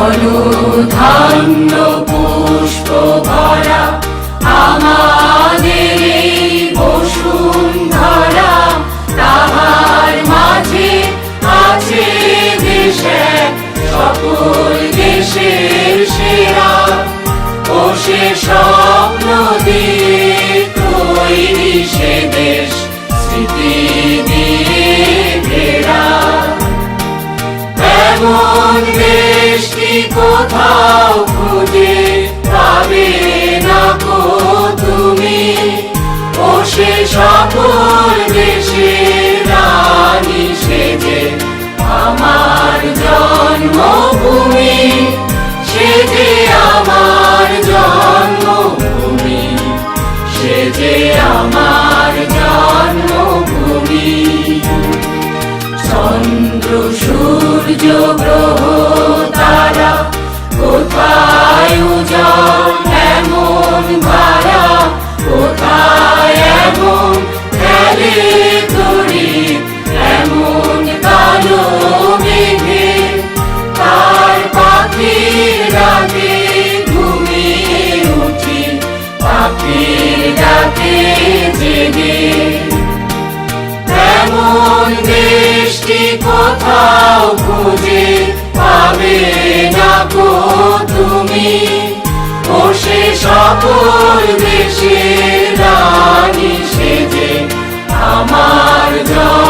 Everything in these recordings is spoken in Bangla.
ধন্য পুষ্প ভরা আমাদের এই বসুন্ধরা তাহার মাঝে আছে দেশে, সকল দেশের সেরা। ও সে স্বপ্ন দিয়ে তৈরি সে দেশ, স্মৃতি দিয়ে ঘেরা। এমন কোথাও খুঁজে পাবে না তুমি। ও সে সকল দেশের রানী সেজে আমার জন্মভূমি সে যে আমার জন্মভূমি সে যে আমার জন্মভূমি। চন্দ্র, সূর্য, গ্রহ জেগে এমন দৃষ্টি কোথাও খুঁজে পাবে না গো তুমি। ও সে সকল রানী সেজে আমার জন্মভূমি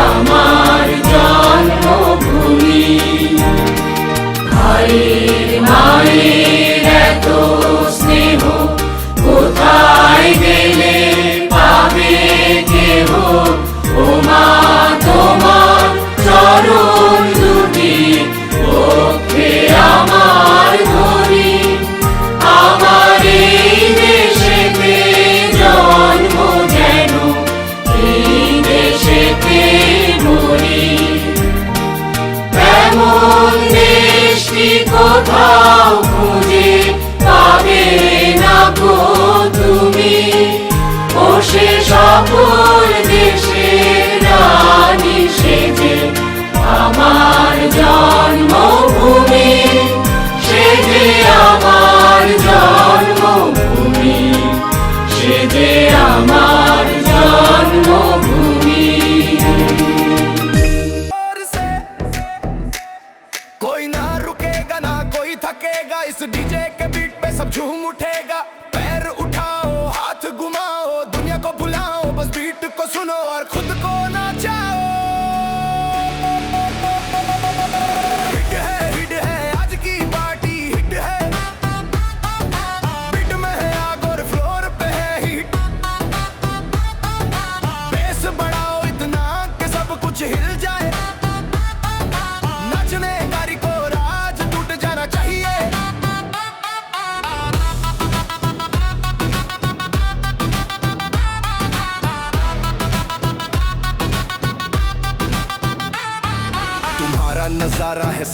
আমার জন্মভূমি। ভাইয়ের মায়ের সে যে আমার জন্মভূমি और से कोई ना रुकेगा ना कोई थकेगा इस डीजे के बीट पे सब झूम उठेगा पैर उठाओ हाथ घुमाओ दुनिया को भुलाओ बस बीट को सुनो और खुद को रहा है